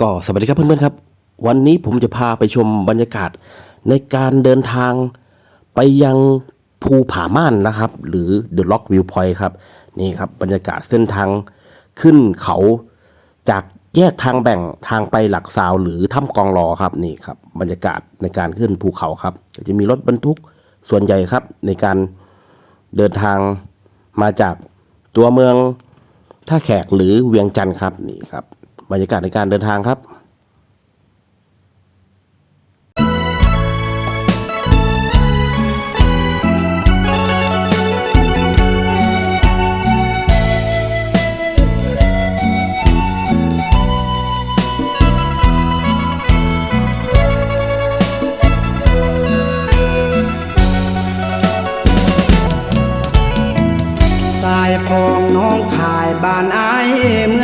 ก็สวัสดีครับเพื่อนๆครับ วันนี้ผมจะพาไปชมบรรยากาศในการเดินทางไปยังภูผาม่านนะครับ หรือ The Rock View Point ครับ นี่ครับบรรยากาศเส้นทางขึ้นเขาจากแยกทางแบ่งทางไปหลักซาวหรือถ้ำกองรอครับนี่ครับ บรรยากาศในการขึ้นภูเขาครับจะมีรถบรรทุกส่วนใหญ่ครับ ในการเดินทางมาจากตัวเมืองท่าแขกหรือเวียงจันทร์ครับนี่ครับ บรรยากาศในการเดินทางครับสายฟองน้องขายบ้านไอายเมื่อ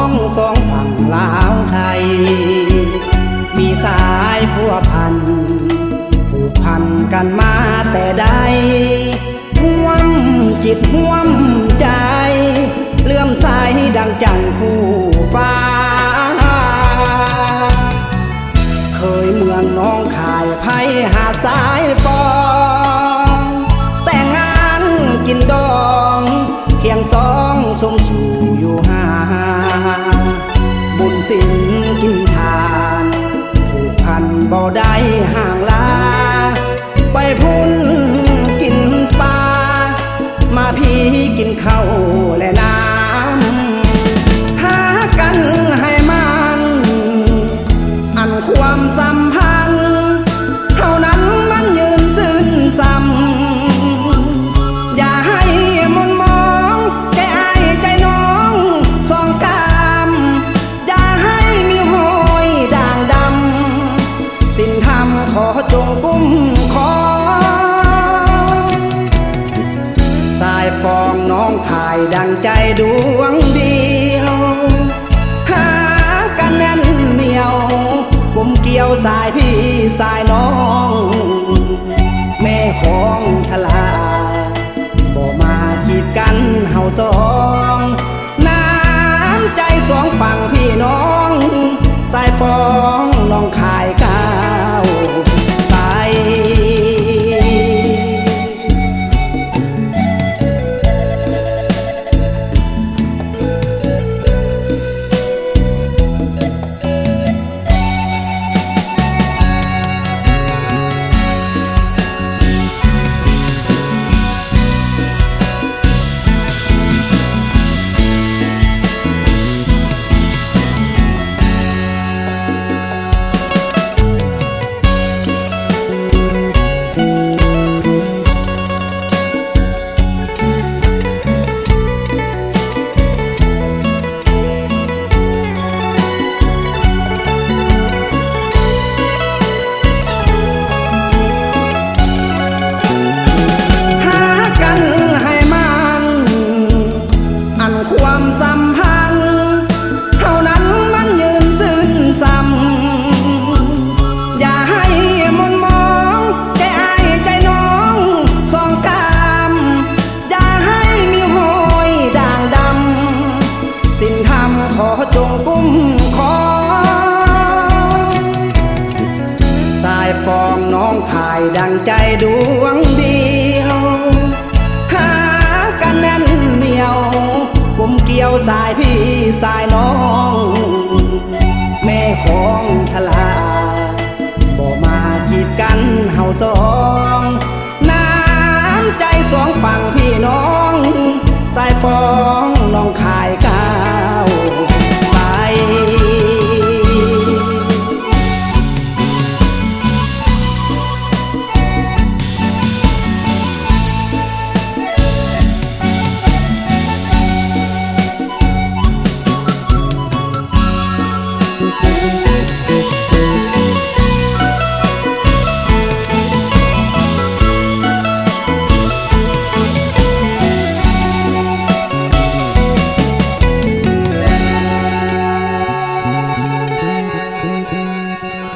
องสองฝั่งลาวไทย มีสายพัวพันผูกพันกันมาแต่ใดห่วมจิตห่วมใจ งสองสมสู่อยู่หาบุญสินกินทานผูกพันบ่ได้ห่างลา ไปพุ่นกินปลามาพี่กินข้าว ดังใจดวงเดียว หากันแน่นเหนียวกลมเกี่ยวสายพี่สายน้อง แม่ของทลาบ่มาจีดกันเฮาสอง ขอจงกุ้มขอ สายฟองน้องถ่ายดังใจดวงเดียว หากันแน่นเหนียว กุมเกี่ยวสายพี่สายน้อง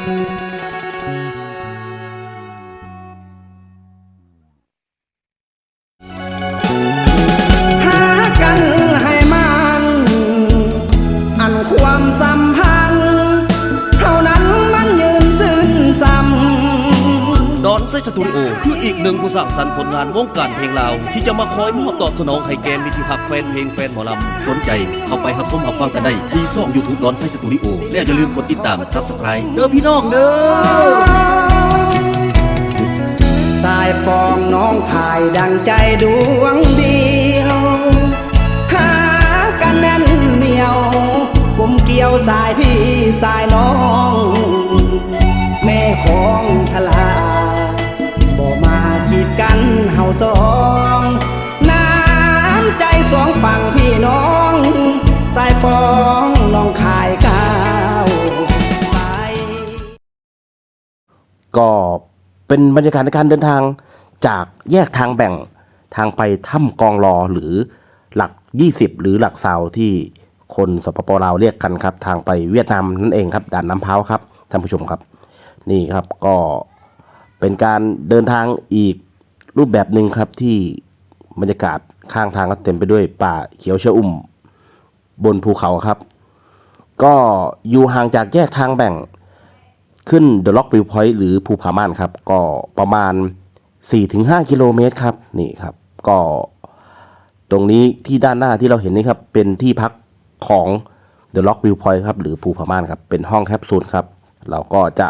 หากันให้มัน อันความสัมพันธ์ ไซสตูดิโอคืออีกหนึ่งผู้สร้างสรรค์ผลงานวงการเพลงลาว ที่จะมาคอยมอบตอบสนองให้แกมมิติหักแฟนเพลงแฟนหมอลำ สนใจเข้าไปรับชมรับฟังกันได้ ที่ช่อง YouTube ดอนไซสตูดิโอและอย่าลืมกดติดตาม Subscribe เด้อพี่น้องเด้อสายฟองน้องถ่ายดังใจดวงเดี สองน้ำใจสองฝั่งพี่น้อง สายฟองน้องขายก้าวไป ก็เป็นบรรยากาศในการเดินทางจากแยกทางแบ่งทางไปถ้ำกองรอหรือหลัก 20 หรือหลักเสาที่คนสปปลาวเรียกกันครับ ทางไปเวียดนามนั่นเองครับด่านน้ำเพ้าวครับท่านผู้ชมครับ นี่ครับก็เป็นการเดินทางอีก รูปแบบหนึ่งครับที่บรรยากาศข้างทางก็เต็มไปด้วยป่าเขียวชอุ่ม บนภูเขาครับ ก็อยู่ห่างจากแยกทางแบ่งขึ้น The Rock View Point หรือภูผาม่านครับ ก็ประมาณ 4-5 กิโลเมตรครับนี่ครับ ก็ตรงนี้ที่ด้านหน้าที่เราเห็นนี่ครับ เป็นที่พักของ The Rock View Point ครับ หรือภูผาม่านครับ เป็นห้องแคปซูลครับ เราก็จะ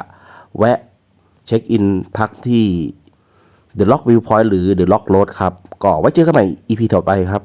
แวะเช็คอินพักที่ The Lock View Point หรือ The Lock Road ครับ ก็ไว้เจอกันใหม่ EP ต่อไปครับ